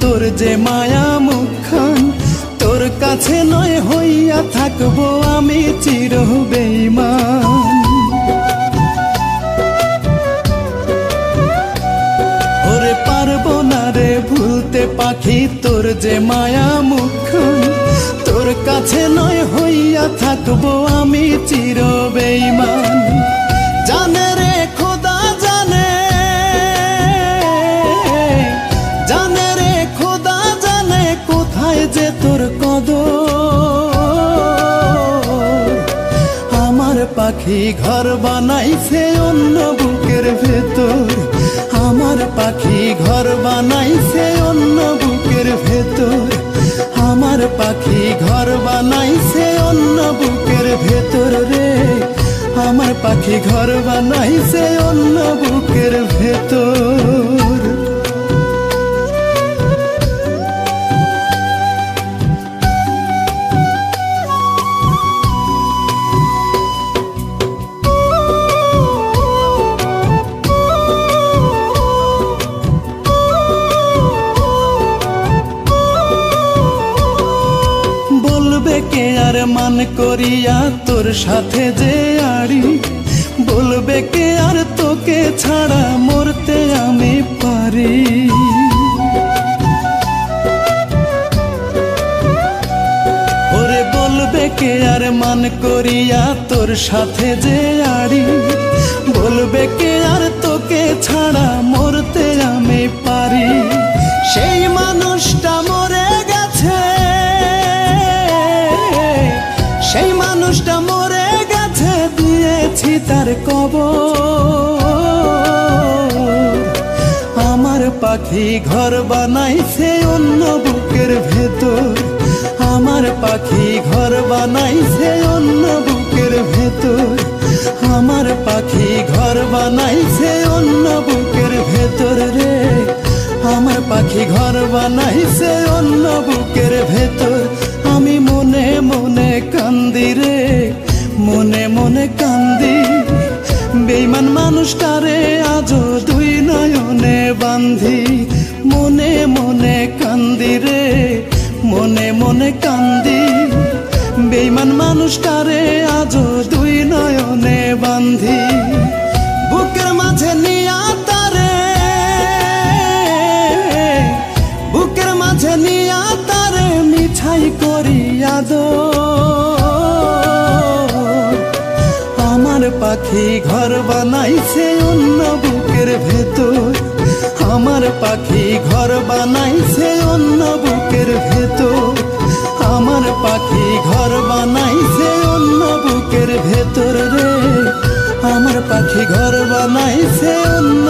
তোর যে মায়া মুখান তোর কাছে নয় হইয়া থাকব আমি চির বেইমান ওরে পারব না রে ভুলতে পাখি, তোর যে মায়া মুখান তোর কাছে নয় হইয়া থাকব আমি চির বেইমান পাখি ঘর বানাইছে অন্য বুকের ভেতর। আমার পাখি ঘর বানাইছে অন্য বুকের ভেতর। আমার পাখি ঘর বানাইছে অন্য বুকের ভেতর রে। আমার পাখি ঘর বানাইছে অন্য বুকের ভেতর। আর মান করিয়া তোর সাথে যে আড়ি। বলবে কে আর তোকে ছাড়া মরতে আমি পারি। ওরে বলবে কে আর মান করিয়া তোর সাথে যে আড়ি। বলবে কে আর তোকে ছাড়া মরতে আমি পারি। সেই মানুষটা মানুষটা মরে গেছে, দিয়েছি তার কব আমার পাখি ঘর বানাইছে অন্য বুকের ভেতর। আমার পাখি ঘর বানাইছে অন্য বুকের ভেতর। আমার পাখি ঘর বানাইছে অন্য বুকের ভেতর রে। আমার পাখি ঘর বানাইছে অন্য বুকের মানুষটারে আজও দুই নয়নে বান্ধি। মনে মনে কান্দি রে, মনে মনে কান্দি। বেইমান মানুষটারে আজও দুই নয়নে বান্ধি। বুকের মাঝে নিয়া তারে, বুকের মাঝে নিয়া তারে মিঠাই করিয়া দো পাখি ঘর বানাইছে অন্য বুকের ভেতর। আমার পাখি ঘর বানাইছে অন্য বুকের ভেতর। আমার পাখি ঘর বানাইছে অন্য বুকের ভেতর রে। আমার পাখি ঘর বানাইছে অন্য